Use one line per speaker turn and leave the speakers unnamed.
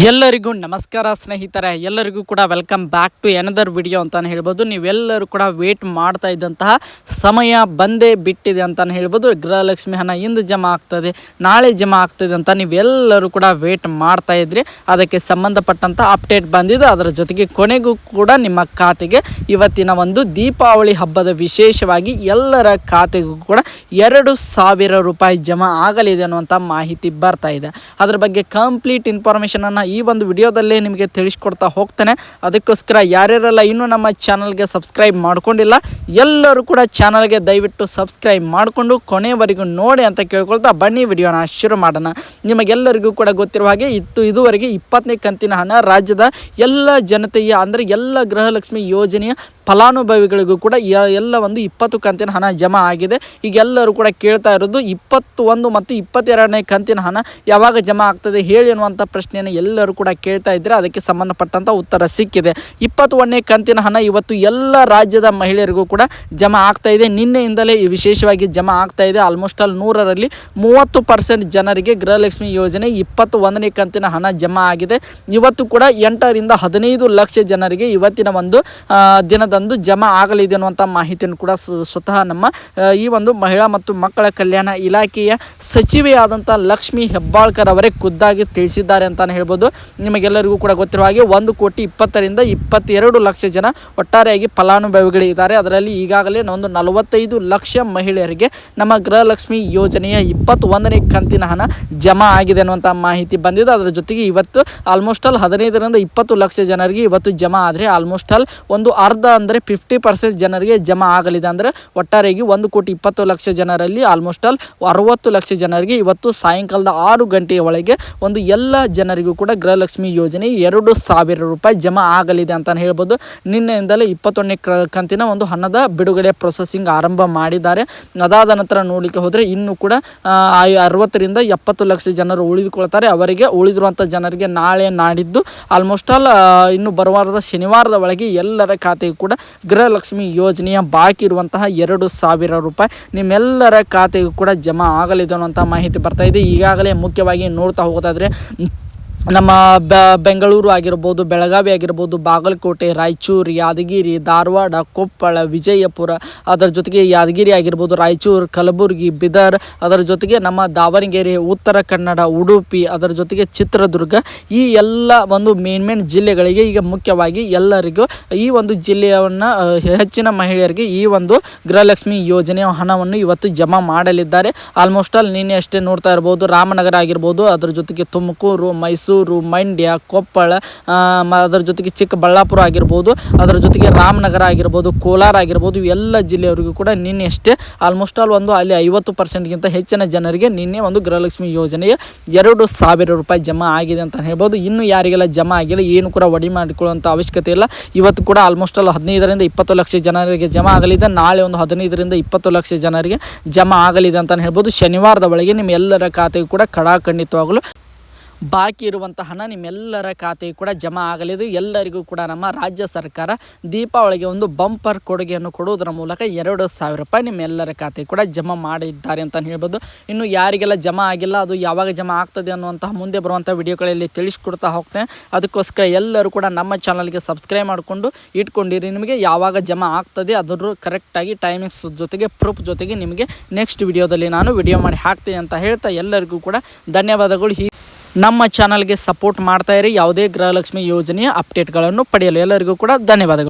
ಎಲ್ಲರಿಗೂ ನಮಸ್ಕಾರ ಸ್ನೇಹಿತರೆ, ಎಲ್ಲರಿಗೂ ಕೂಡ welcome back to another video ಅಂತಲೇ ಹೇಳ್ಬೋದು. ನೀವೆಲ್ಲರೂ ಕೂಡ ವೇಟ್ ಮಾಡ್ತಾ ಇದ್ದಂತಹ ಸಮಯ ಬಂದೇ ಬಿಟ್ಟಿದೆ ಅಂತಲೇ ಹೇಳ್ಬೋದು. ಗೃಹಲಕ್ಷ್ಮಿ ಹಣ ಇಂದು ಜಮಾ ಆಗ್ತದೆ, ನಾಳೆ ಜಮಾ ಆಗ್ತದೆ ಅಂತ ನೀವೆಲ್ಲರೂ ಕೂಡ ವೇಟ್ ಮಾಡ್ತಾ ಇದ್ರಿ. ಅದಕ್ಕೆ ಸಂಬಂಧಪಟ್ಟಂಥ ಅಪ್ಡೇಟ್ ಬಂದಿದೆ. ಅದರ ಜೊತೆಗೆ ಕೊನೆಗೂ ಕೂಡ ನಿಮ್ಮ ಖಾತೆಗೆ ಇವತ್ತಿನ ಒಂದು ದೀಪಾವಳಿ ಹಬ್ಬದ ವಿಶೇಷವಾಗಿ ಎಲ್ಲರ ಖಾತೆಗೂ ಕೂಡ ಎರಡು ಸಾವಿರ ರೂಪಾಯಿ ಜಮಾ ಆಗಲಿದೆ ಅನ್ನುವಂಥ ಮಾಹಿತಿ ಬರ್ತಾ ಇದೆ. ಅದರ ಬಗ್ಗೆ ಕಂಪ್ಲೀಟ್ ಇನ್ಫಾರ್ಮೇಷನನ್ನು ಈ ಒಂದು ವಿಡಿಯೋದಲ್ಲೇ ನಿಮಗೆ ತಿಳಿಸ್ಕೊಡ್ತಾ ಹೋಗ್ತೇನೆ. ಅದಕ್ಕೋಸ್ಕರ ಯಾರ್ಯಾರೆಲ್ಲ ಇನ್ನೂ ನಮ್ಮ ಚಾನಲ್ಗೆ ಸಬ್ಸ್ಕ್ರೈಬ್ ಮಾಡ್ಕೊಂಡಿಲ್ಲ, ಎಲ್ಲರೂ ಕೂಡ ಚಾನಲ್ಗೆ ದಯವಿಟ್ಟು ಸಬ್ಸ್ಕ್ರೈಬ್ ಮಾಡಿಕೊಂಡು ಕೊನೆಯವರೆಗೂ ನೋಡಿ ಅಂತ ಕೇಳ್ಕೊಳ್ತಾ ಬನ್ನಿ ವಿಡಿಯೋನ ಶುರು ಮಾಡೋಣ. ನಿಮಗೆಲ್ಲರಿಗೂ ಕೂಡ ಗೊತ್ತಿರುವ ಹಾಗೆ ಇತ್ತು ಇದುವರೆಗೆ ಇಪ್ಪತ್ತನೇ ಕಂತಿನ ಹಣ ರಾಜ್ಯದ ಎಲ್ಲ ಜನತೆಯ, ಅಂದರೆ ಎಲ್ಲ ಗೃಹಲಕ್ಷ್ಮಿ ಯೋಜನೆಯ ಫಲಾನುಭವಿಗಳಿಗೂ ಕೂಡ ಎಲ್ಲ ಒಂದು ಇಪ್ಪತ್ತು ಕಂತಿನ ಹಣ ಜಮಾ ಆಗಿದೆ. ಈಗ ಎಲ್ಲರೂ ಕೂಡ ಕೇಳ್ತಾ ಇರೋದು ಇಪ್ಪತ್ತು ಒಂದು ಮತ್ತು ಇಪ್ಪತ್ತೆರಡನೇ ಕಂತಿನ ಹಣ ಯಾವಾಗ ಜಮಾ ಆಗ್ತದೆ ಹೇಳಿ ಅನ್ನುವಂಥ ಪ್ರಶ್ನೆಯನ್ನು ಎಲ್ಲರೂ ಕೂಡ ಕೇಳ್ತಾ ಇದ್ದರೆ? ಅದಕ್ಕೆ ಸಂಬಂಧಪಟ್ಟಂಥ ಉತ್ತರ ಸಿಕ್ಕಿದೆ. ಇಪ್ಪತ್ತು ಒಂದನೇ ಕಂತಿನ ಹಣ ಇವತ್ತು ಎಲ್ಲ ರಾಜ್ಯದ ಮಹಿಳೆಯರಿಗೂ ಕೂಡ ಜಮಾ ಆಗ್ತಾ ಇದೆ. ನಿನ್ನೆಯಿಂದಲೇ ವಿಶೇಷವಾಗಿ ಜಮಾ ಆಗ್ತಾ ಇದೆ. ಆಲ್ಮೋಸ್ಟ್ ಆಲ್ ನೂರರಲ್ಲಿ ಮೂವತ್ತು ಪರ್ಸೆಂಟ್ ಜನರಿಗೆ ಗೃಹಲಕ್ಷ್ಮಿ ಯೋಜನೆ ಇಪ್ಪತ್ತು ಒಂದನೇ ಕಂತಿನ ಹಣ ಜಮಾ ಆಗಿದೆ. ಇವತ್ತು ಕೂಡ ಎಂಟರಿಂದ ಹದಿನೈದು ಲಕ್ಷ ಜನರಿಗೆ ಇವತ್ತಿನ ಒಂದು ದಿನದಂದು ಜಮಾ ಆಗಲಿದೆ ಅನ್ನುವಂಥ ಮಾಹಿತಿಯನ್ನು ಕೂಡ ಸ್ವತಃ ನಮ್ಮ ಈ ಒಂದು ಮಹಿಳಾ ಮತ್ತು ಮಕ್ಕಳ ಕಲ್ಯಾಣ ಇಲಾಖೆಯ ಸಚಿವೆಯಾದಂಥ ಲಕ್ಷ್ಮಿ ಹೆಬ್ಬಾಳ್ಕರ್ ಅವರೇ ಖುದ್ದಾಗಿ ತಿಳಿಸಿದ್ದಾರೆ ಅಂತಲೇ ಹೇಳ್ಬೋದು. ನಿಮಗೆಲ್ಲರಿಗೂ ಕೂಡ ಗೊತ್ತಿರುವ ಹಾಗೆ ಒಂದು ಕೋಟಿ ಇಪ್ಪತ್ತರಿಂದ ಇಪ್ಪತ್ತೆರಡು ಲಕ್ಷ ಜನ ಒಟ್ಟಾರೆಯಾಗಿ ಫಲಾನುಭವಿಗಳಿದ್ದಾರೆ. ಅದರಲ್ಲಿ ಈಗಾಗಲೇ ಒಂದು ನಲವತ್ತೈದು ಲಕ್ಷ ಮಹಿಳೆಯರಿಗೆ ನಮ್ಮ ಗೃಹಲಕ್ಷ್ಮಿ ಯೋಜನೆಯ ಇಪ್ಪತ್ತೊಂದನೇ ಕಂತಿನ ಹಣ ಜಮಾ ಆಗಿದೆ ಅನ್ನುವಂಥ ಮಾಹಿತಿ ಬಂದಿದೆ. ಅದರ ಜೊತೆಗೆ ಇವತ್ತು ಆಲ್ಮೋಸ್ಟ್ ಆಲ್ ಹದಿನೈದರಿಂದ ಇಪ್ಪತ್ತು ಲಕ್ಷ ಜನರಿಗೆ ಇವತ್ತು ಜಮಾ ಆದರೆ ಆಲ್ಮೋಸ್ಟ್ ಆಲ್ ಒಂದು ಅರ್ಧ ಅಂದರೆ ಫಿಫ್ಟಿ ಪರ್ಸೆಂಟ್ ಜನರಿಗೆ ಜಮಾ ಆಗಲಿದೆ ಅಂದರೆ ಒಟ್ಟಾರೆಯಾಗಿ ಒಂದು ಕೋಟಿ ಇಪ್ಪತ್ತು ಲಕ್ಷ ಜನರಲ್ಲಿ ಆಲ್ಮೋಸ್ಟ್ ಆಲ್ ಅರವತ್ತು ಲಕ್ಷ ಜನರಿಗೆ ಇವತ್ತು ಸಾಯಂಕಾಲದ ಆರು ಗಂಟೆಯ ಒಳಗೆ ಒಂದು ಎಲ್ಲ ಜನರಿಗೂ ಕೂಡ ಗೃಹಲಕ್ಷ್ಮಿ ಯೋಜನೆ ಎರಡು ಸಾವಿರ ರೂಪಾಯಿ ಜಮಾ ಆಗಲಿದೆ ಅಂತಲೇ ಹೇಳ್ಬೋದು. ನಿನ್ನೆಯಿಂದಲೇ ಇಪ್ಪತ್ತೊಂದನೇ ಕಂತಿನ ಒಂದು ಹಣದ ಬಿಡುಗಡೆ ಪ್ರೊಸೆಸಿಂಗ್ ಆರಂಭ ಮಾಡಿದ್ದಾರೆ. ಅದಾದ ನಂತರ ನೋಡಲಿಕ್ಕೆ ಹೋದರೆ ಇನ್ನೂ ಕೂಡ ಅರವತ್ತರಿಂದ ಎಪ್ಪತ್ತು ಲಕ್ಷ ಜನರು ಉಳಿದುಕೊಳ್ತಾರೆ. ಅವರಿಗೆ ಉಳಿದಿರುವಂಥ ಜನರಿಗೆ ನಾಳೆ ನಾಡಿದ್ದು ಆಲ್ಮೋಸ್ಟ್ ಆಲ್ ಇನ್ನು ಬರುವಾರದ ಶನಿವಾರದ ಒಳಗೆ ಎಲ್ಲರ ಖಾತೆಗೂ ಕೂಡ ಗೃಹಲಕ್ಷ್ಮಿ ಯೋಜನೆಯ ಬಾಕಿ ಇರುವಂತಹ ಎರಡು ಸಾವಿರ ರೂಪಾಯಿ ನಿಮ್ಮೆಲ್ಲರ ಖಾತೆಗೂ ಕೂಡ ಜಮಾ ಆಗಲಿದೆ ಅನ್ನುವಂಥ ಮಾಹಿತಿ ಬರ್ತಾ ಇದೆ. ಈಗಾಗಲೇ ಮುಖ್ಯವಾಗಿ ನೋಡ್ತಾ ಹೋಗೋದಾದರೆ ನಮ್ಮ ಬೆಂಗಳೂರು ಆಗಿರ್ಬೋದು, ಬೆಳಗಾವಿ ಆಗಿರ್ಬೋದು, ಬಾಗಲಕೋಟೆ, ರಾಯಚೂರು, ಯಾದಗಿರಿ, ಧಾರವಾಡ, ಕೊಪ್ಪಳ, ವಿಜಯಪುರ, ಅದರ ಜೊತೆಗೆ ಯಾದಗಿರಿ ಆಗಿರ್ಬೋದು, ರಾಯಚೂರು, ಕಲಬುರಗಿ, ಬಿದರ್, ಅದರ ಜೊತೆಗೆ ನಮ್ಮ ದಾವಣಗೆರೆ, ಉತ್ತರ ಕನ್ನಡ, ಉಡುಪಿ, ಅದರ ಜೊತೆಗೆ ಚಿತ್ರದುರ್ಗ, ಈ ಎಲ್ಲ ಒಂದು ಮೇನ್ ಮೇನ್ ಜಿಲ್ಲೆಗಳಿಗೆ ಈಗ ಮುಖ್ಯವಾಗಿ ಎಲ್ಲರಿಗೂ ಈ ಒಂದು ಜಿಲ್ಲೆಯನ್ನು ಹೆಚ್ಚಿನ ಮಹಿಳೆಯರಿಗೆ ಈ ಒಂದು ಗೃಹಲಕ್ಷ್ಮಿ ಯೋಜನೆಯ ಹಣವನ್ನು ಇವತ್ತು ಜಮಾ ಮಾಡಲಿದ್ದಾರೆ. ಆಲ್ಮೋಸ್ಟ್ ಆಲ್ ನಿನ್ನೆ ಅಷ್ಟೇ ನೋಡ್ತಾ ಇರ್ಬೋದು, ರಾಮನಗರ ಆಗಿರ್ಬೋದು, ಅದರ ಜೊತೆಗೆ ತುಮಕೂರು, ಮೈಸೂರು ಮೈಸೂರು, ಮಂಡ್ಯ, ಕೊಪ್ಪಳ ಅದರ ಜೊತೆಗೆ ಚಿಕ್ಕಬಳ್ಳಾಪುರ ಆಗಿರ್ಬೋದು, ಅದರ ಜೊತೆಗೆ ರಾಮನಗರ ಆಗಿರ್ಬೋದು, ಕೋಲಾರ ಆಗಿರ್ಬೋದು ಎಲ್ಲ ಜಿಲ್ಲೆಯವರಿಗೂ ಕೂಡ ನಿನ್ನೆ ಅಷ್ಟೇ ಆಲ್ಮೋಸ್ಟ್ ಆಲ್ ಒಂದು ಅಲ್ಲಿ ಐವತ್ತು ಪರ್ಸೆಂಟ್ಗಿಂತ ಹೆಚ್ಚಿನ ಜನರಿಗೆ ನಿನ್ನೆ ಒಂದು ಗೃಹಲಕ್ಷ್ಮಿ ಯೋಜನೆಯ ಎರಡು ಸಾವಿರ ರೂಪಾಯಿ ಜಮಾ ಆಗಿದೆ ಅಂತ ಹೇಳ್ಬೋದು. ಇನ್ನು ಯಾರಿಗೆಲ್ಲ ಜಮಾ ಆಗಿಲ್ಲ, ಏನು ಕೂಡ ಒಡಿ ಮಾಡಿಕೊಳ್ಳುವಂಥ ಅವಶ್ಯಕತೆ ಇಲ್ಲ. ಇವತ್ತು ಕೂಡ ಆಲ್ಮೋಸ್ಟ್ ಆಲ್ ಹದಿನೈದರಿಂದ ಇಪ್ಪತ್ತು ಲಕ್ಷ ಜನರಿಗೆ ಜಮಾ ಆಗಲಿದೆ. ನಾಳೆ ಒಂದು ಹದಿನೈದರಿಂದ ಇಪ್ಪತ್ತು ಲಕ್ಷ ಜನರಿಗೆ ಜಮಾ ಆಗಲಿದೆ ಅಂತ ಹೇಳ್ಬೋದು. ಶನಿವಾರದ ಒಳಗೆ ನಿಮ್ಮೆಲ್ಲರ ಖಾತೆಗೂ ಕೂಡ ಕಡಾಖಂಡಿತವಾಗಲು ಬಾಕಿ ಇರುವಂಥ ಹಣ ನಿಮ್ಮೆಲ್ಲರ ಖಾತೆಗೆ ಕೂಡ ಜಮಾ ಆಗಲಿದೆ. ಎಲ್ಲರಿಗೂ ಕೂಡ ನಮ್ಮ ರಾಜ್ಯ ಸರ್ಕಾರ ದೀಪಾವಳಿಗೆ ಒಂದು ಬಂಪರ್ ಕೊಡುಗೆಯನ್ನು ಕೊಡುವುದರ ಮೂಲಕ ಎರಡು ಸಾವಿರ ರೂಪಾಯಿ ನಿಮ್ಮೆಲ್ಲರ ಖಾತೆಗೆ ಕೂಡ ಜಮಾ ಮಾಡಿದ್ದಾರೆ ಅಂತ ಹೇಳ್ಬೋದು. ಇನ್ನು ಯಾರಿಗೆಲ್ಲ ಜಮಾ ಆಗಿಲ್ಲ, ಅದು ಯಾವಾಗ ಜಮಾ ಆಗ್ತದೆ ಅನ್ನುವಂತಹ ಮುಂದೆ ಬರುವಂಥ ವಿಡಿಯೋಗಳಲ್ಲಿ ತಿಳಿಸ್ಕೊಡ್ತಾ ಹೋಗ್ತೇನೆ. ಅದಕ್ಕೋಸ್ಕರ ಎಲ್ಲರೂ ಕೂಡ ನಮ್ಮ ಚಾನಲ್ಗೆ ಸಬ್ಸ್ಕ್ರೈಬ್ ಮಾಡಿಕೊಂಡು ಇಟ್ಕೊಂಡಿರಿ. ನಿಮಗೆ ಯಾವಾಗ ಜಮಾ ಆಗ್ತದೆ ಅದರ ಕರೆಕ್ಟಾಗಿ ಟೈಮಿಂಗ್ಸ್ ಜೊತೆಗೆ ಪ್ರೂಫ್ ಜೊತೆಗೆ ನಿಮಗೆ ನೆಕ್ಸ್ಟ್ ವಿಡಿಯೋದಲ್ಲಿ ನಾನು ವಿಡಿಯೋ ಮಾಡಿ ಹಾಕ್ತೀನಿ ಅಂತ ಹೇಳ್ತಾ ಎಲ್ಲರಿಗೂ ಕೂಡ ಧನ್ಯವಾದಗಳು. ನಮ್ಮ ಚಾನಲ್ಗೆ ಸಪೋರ್ಟ್ ಮಾಡ್ತಾ ಇರಿ. ಯಾವುದೇ ಗೃಹಲಕ್ಷ್ಮಿ ಯೋಜನೆಯ ಅಪ್ಡೇಟ್ಗಳನ್ನು ಪಡೆಯಲು ಎಲ್ಲರಿಗೂ ಕೂಡ ಧನ್ಯವಾದಗಳು.